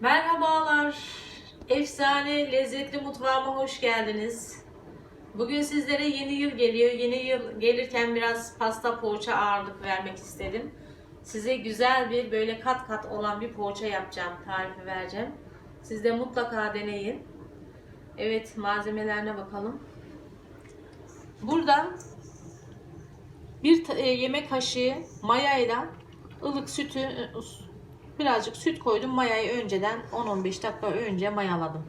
Merhabalar. Efsane lezzetli mutfağıma hoş geldiniz. Bugün sizlere yeni yıl geliyor. Yeni yıl gelirken biraz pasta poğaça ağırlık vermek istedim. Size güzel bir böyle kat kat olan bir poğaça yapacağım. Tarifi vereceğim. Siz de mutlaka deneyin. Evet malzemelerine bakalım. Burada bir e, yemek kaşığı mayayla ılık sütü e, birazcık süt koydum. Mayayı önceden 10-15 dakika önce mayaladım.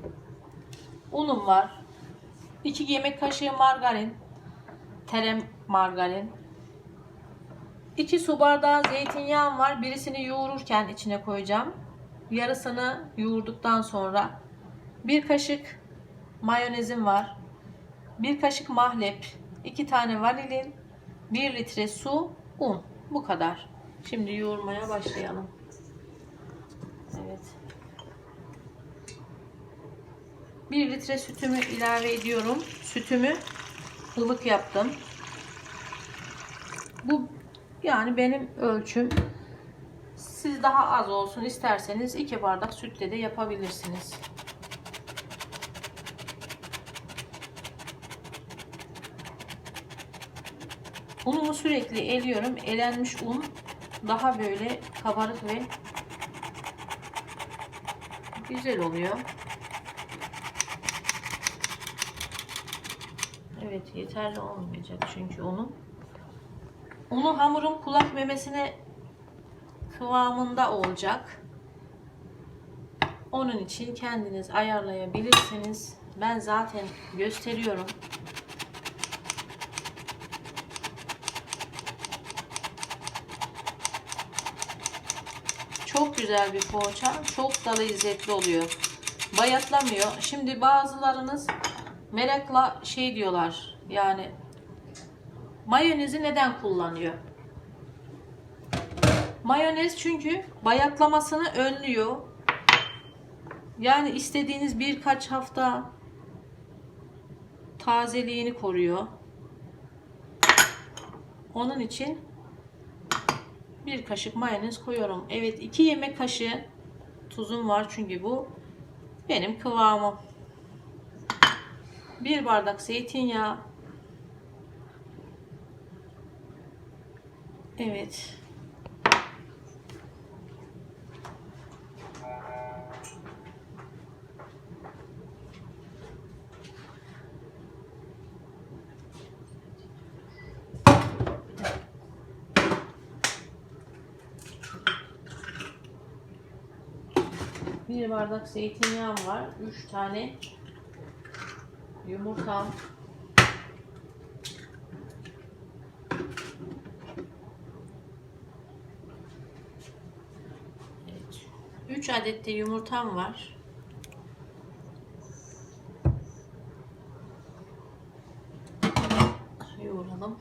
Unum var. 2 yemek kaşığı margarin. Terem margarin. 2 su bardağı zeytinyağım var. Birisini yoğururken içine koyacağım. Yarısını yoğurduktan sonra bir kaşık mayonezim var. Bir kaşık mahlep, 2 tane vanilin, 1 litre su, un. Bu kadar. Şimdi yoğurmaya başlayalım. Evet. 1 litre sütümü ilave ediyorum. Sütümü ılık yaptım. Bu yani benim ölçüm. Siz daha az olsun isterseniz 2 bardak sütle de yapabilirsiniz. Unumu sürekli eliyorum. Elenmiş un daha böyle kabarık ve güzel oluyor. Evet yeterli olmayacak çünkü unum. Unu hamurun kulak memesine kıvamında olacak. Onun için kendiniz ayarlayabilirsiniz. Ben zaten gösteriyorum. Çok güzel bir poğaça. Çok da lezzetli oluyor. Bayatlamıyor. Şimdi bazılarınız merakla şey diyorlar. Yani mayonezi neden kullanıyor? Mayonez çünkü bayatlamasını önlüyor. Yani istediğiniz birkaç hafta tazeliğini koruyor. Onun için bir kaşık mayonez koyuyorum. Evet 2 yemek kaşığı tuzum var çünkü bu benim kıvamım. Bir bardak zeytinyağı. Evet. Bir bardak zeytinyağım var. 3 tane yumurtam. Evet. 3 adet de yumurtam var. Yoğuralım.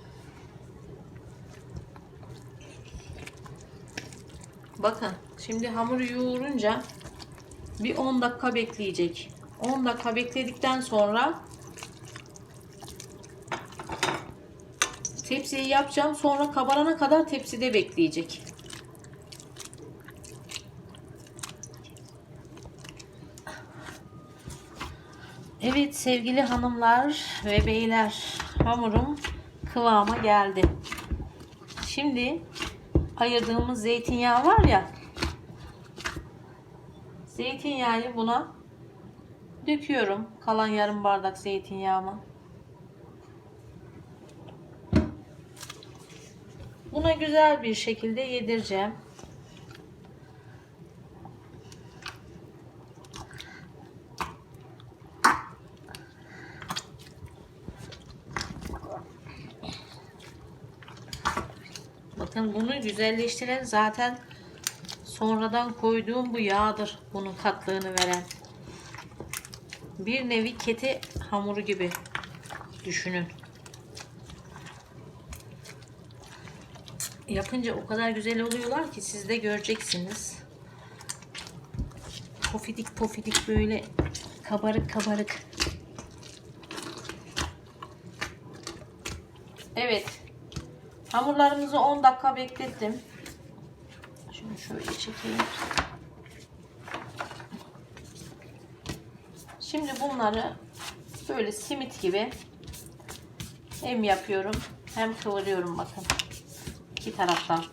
Bakın şimdi hamuru yoğurunca bir 10 dakika bekleyecek. 10 dakika bekledikten sonra tepsiyi yapacağım. Sonra kabarana kadar tepside bekleyecek. Evet sevgili hanımlar ve beyler hamurum kıvama geldi. Şimdi ayırdığımız zeytinyağı var ya Zeytinyağı buna döküyorum. Kalan yarım bardak zeytinyağımı. Buna güzel bir şekilde yedireceğim. Bakın bunu güzelleştiren zaten sonradan koyduğum bu yağdır bunun katlığını veren. Bir nevi kete hamuru gibi düşünün. Yapınca o kadar güzel oluyorlar ki siz de göreceksiniz. Pofidik pofidik böyle kabarık kabarık. Evet. Hamurlarımızı 10 dakika beklettim. Çekeyim. Şimdi bunları böyle simit gibi hem yapıyorum hem kıvırıyorum bakın. İki taraftan.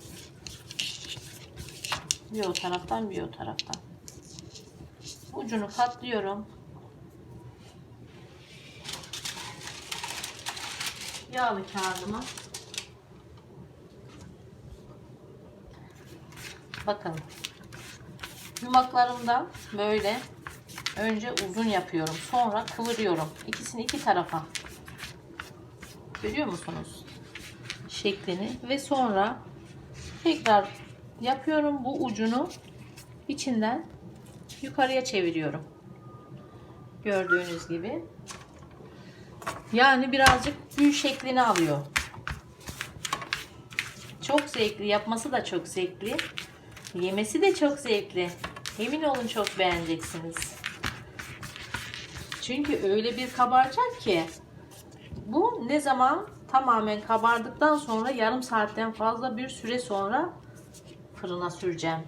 Bir o taraftan bir o taraftan. Ucunu katlıyorum. Yağlı kağıdımı bakın yumaklarımdan böyle önce uzun yapıyorum sonra kıvırıyorum. İkisini iki tarafa. Görüyor musunuz? Şeklini. Ve sonra tekrar yapıyorum. Bu ucunu içinden yukarıya çeviriyorum. Gördüğünüz gibi. Yani birazcık gül şeklini alıyor. Çok zevkli yapması da çok zevkli yemesi de çok zevkli emin olun çok beğeneceksiniz çünkü öyle bir kabaracak ki bu ne zaman tamamen kabardıktan sonra yarım saatten fazla bir süre sonra fırına süreceğim.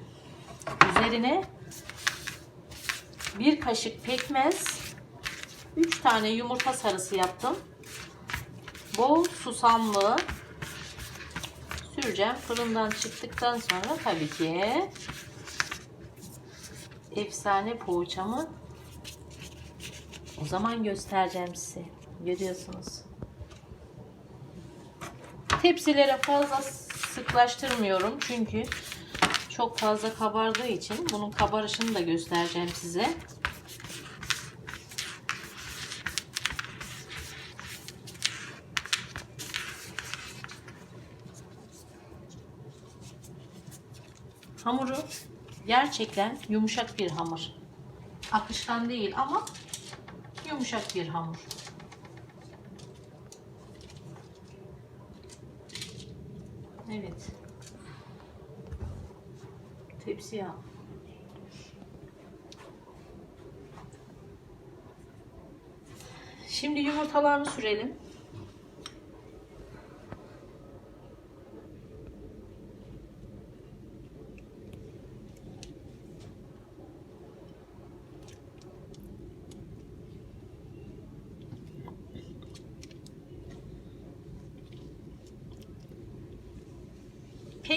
Üzerine bir kaşık pekmez, 3 tane yumurta sarısı yaptım. Bol susamlı süreceğim. Fırından çıktıktan sonra tabii ki efsane poğaçamı o zaman göstereceğim size. Görüyorsunuz. Tepsilere fazla sıklaştırmıyorum çünkü çok fazla kabardığı için bunun kabarışını da göstereceğim size. Hamuru gerçekten yumuşak bir hamur. Akışkan değil ama yumuşak bir hamur. Evet. Tepsi al. Şimdi yumurtalarını sürelim.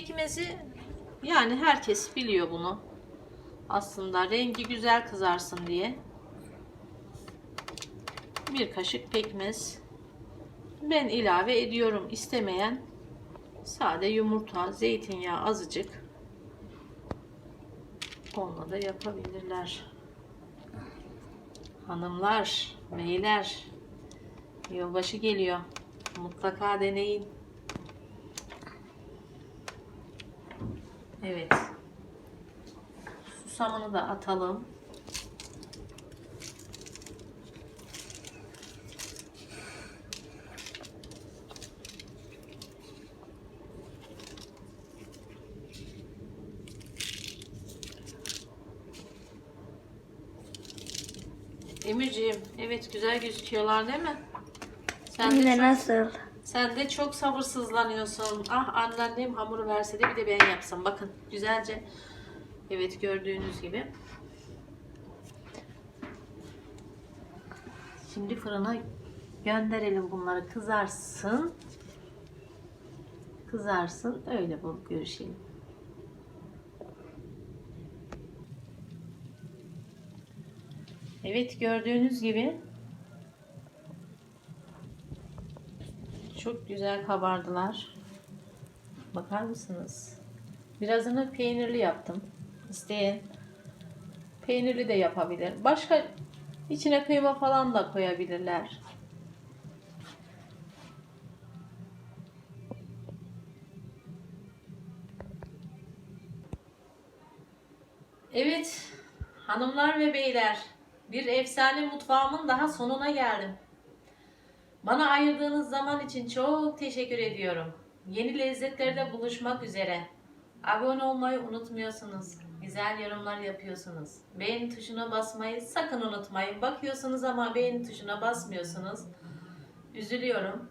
Pekmezi yani herkes biliyor bunu. Aslında rengi güzel kızarsın diye. Bir kaşık pekmez. Ben ilave ediyorum. İstemeyen sade yumurta, zeytinyağı azıcık. Onunla da yapabilirler. Hanımlar, beyler, yılbaşı geliyor. Mutlaka deneyin. Evet. Susamını da atalım. Emirciğim, evet güzel gözüküyorlar değil mi? Sen de Anne çok- nasıl? Sen de çok sabırsızlanıyorsun. Ah anneannem hamuru verse de bir de ben yapsam. Bakın güzelce. Evet gördüğünüz gibi. Şimdi fırına gönderelim bunları kızarsın. Kızarsın. Öyle bu görüşelim. Evet gördüğünüz gibi Çok güzel kabardılar. Bakar mısınız? Birazını peynirli yaptım. İsteyen peynirli de yapabilir. Başka içine kıyma falan da koyabilirler. Evet, hanımlar ve beyler, bir efsane mutfağımın daha sonuna geldim. Bana ayırdığınız zaman için çok teşekkür ediyorum. Yeni lezzetlerde buluşmak üzere. Abone olmayı unutmuyorsunuz. Güzel yorumlar yapıyorsunuz. Beğeni tuşuna basmayı sakın unutmayın. Bakıyorsunuz ama beğeni tuşuna basmıyorsunuz. Üzülüyorum.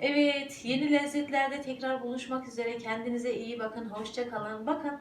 Evet, yeni lezzetlerde tekrar buluşmak üzere. Kendinize iyi bakın. Hoşça kalın. Bakın